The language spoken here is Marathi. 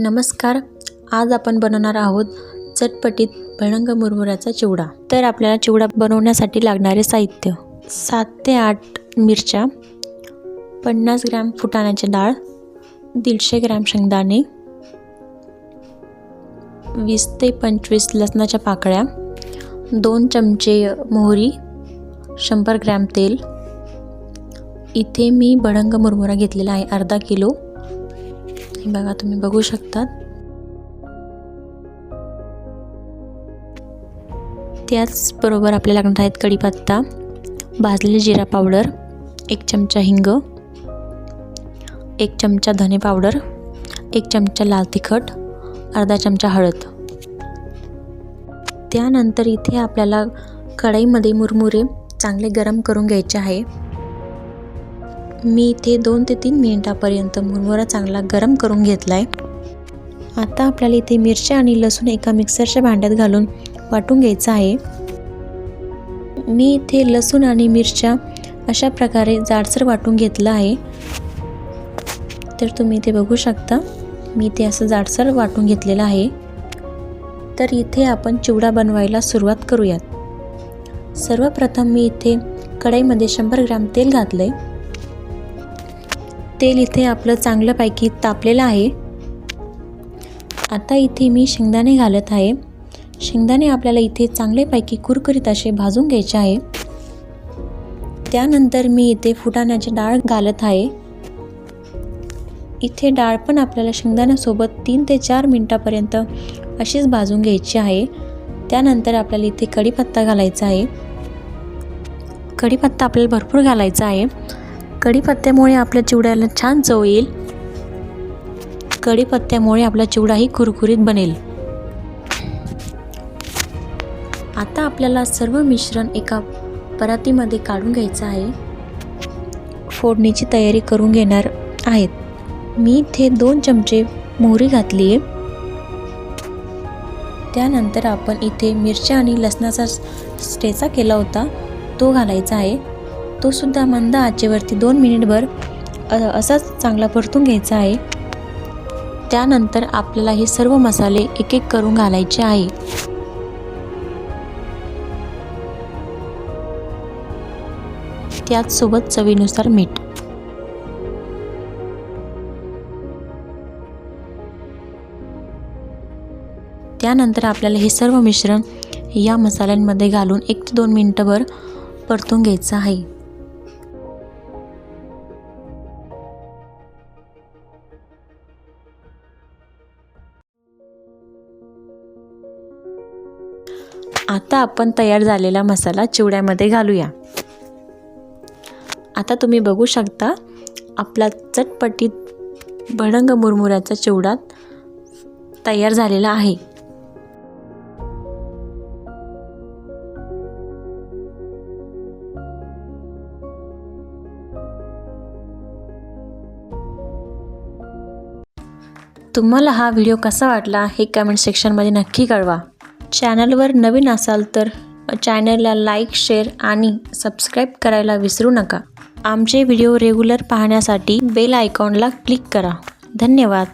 नमस्कार. आज आपण बनवणार आहोत चटपटीत भळंग मुरमुऱ्याचा चिवडा. तर आपल्याला चिवडा बनवण्यासाठी लागणारे साहित्य. सात ते आठ मिरच्या पन्नास ग्रॅम फुटाण्याची डाळ दीडशे ग्रॅम शेंगदाणे वीस ते पंचवीस लसणाच्या पाकळ्या दोन चमचे मोहरी शंभर ग्रॅम तेल. इथे मी भडंग मुरमुरा घेतलेला आहे अर्धा किलो. हे बघा तुम्ही बघू शकतात. त्याचबरोबर आपल्याला लागणार आहेत कढीपत्ता भाजलेली जिरा पावडर एक चमचा हिंग एक चमचा धने पावडर एक चमचा लाल तिखट अर्धा चमचा हळद. त्यानंतर इथे आपल्याला कढईमध्ये मुरमुरे चांगले गरम करून घ्यायचे आहे. मी इथे दोन ते तीन मिनिटापर्यंत मुरमुरा चांगला गरम करून घेतला आहे आता आपल्याला इथे मिरच्या आणि लसूण एका मिक्सरच्या भांड्यात घालून वाटून घ्यायचं आहे. मी इथे लसूण आणि मिरच्या अशा प्रकारे जाडसर वाटून घेतलं आहे. तर तुम्ही इथे बघू शकता मी ते असं जाडसर वाटून घेतलेलं आहे. तर इथे आपण चिवडा बनवायला सुरुवात करूयात. सर्वप्रथम मी इथे कढईमध्ये शंभर ग्राम तेल घातलं आहे तेल इथे आपलं चांगल्यापैकी तापलेलं आहे. आता इथे मी शेंगदाणे घालत आहे. शेंगदाणे आपल्याला इथे चांगल्यापैकी कुरकुरीत असे भाजून घ्यायचे आहे. त्यानंतर मी इथे फुटाण्याची डाळ घालत आहे. इथे डाळ पण आपल्याला शेंगदाण्यासोबत तीन ते चार मिनटापर्यंत अशीच भाजून घ्यायची आहे. त्यानंतर आपल्याला इथे कढीपत्ता घालायचा आहे. कढीपत्ता आपल्याला भरपूर घालायचा आहे. कढीपत्त्यामुळे आपल्या चिवड्याला छान चव येईल. कढीपत्त्यामुळे आपला चिवडाही कुरकुरीत बनेल. आता आपल्याला सर्व मिश्रण एका परातीमध्ये काढून घ्यायचं आहे. फोडणीची तयारी करून घेणार आहेत. मी इथे दोन चमचे मोहरी घातली आहे. त्यानंतर आपण इथे मिरच्या आणि लसणाचा स्टेचा केला होता तो घालायचा आहे. तोसुद्धा मंद आचेवरती दोन मिनिटभर असाच चांगला परतून घ्यायचा आहे. त्यानंतर आपल्याला हे सर्व मसाले एक एक करून घालायचे आहे. त्याचसोबत चवीनुसार मीठ. त्यानंतर आपल्याला हे सर्व मिश्रण या मसाल्यांमध्ये घालून एक ते दोन मिनटंभर परतून घ्यायचं आहे. आता आपण तयार झालेला मसाला चिवड्यामध्ये घालूया. आता तुम्ही बघू शकता आपला चटपटीत भडंग मुरमुऱ्याचा चिवडा तयार झालेला आहे. तुम्हाला हा व्हिडिओ कसा वाटला हे कमेंट सेक्शनमध्ये नक्की कळवा. चॅनलवर नवीन असाल तर चॅनलला लाईक शेअर आणि सबस्क्राईब करायला विसरू नका. आमचे व्हिडिओ रेग्युलर पाहण्यासाठी बेल आयकॉनला क्लिक करा. धन्यवाद.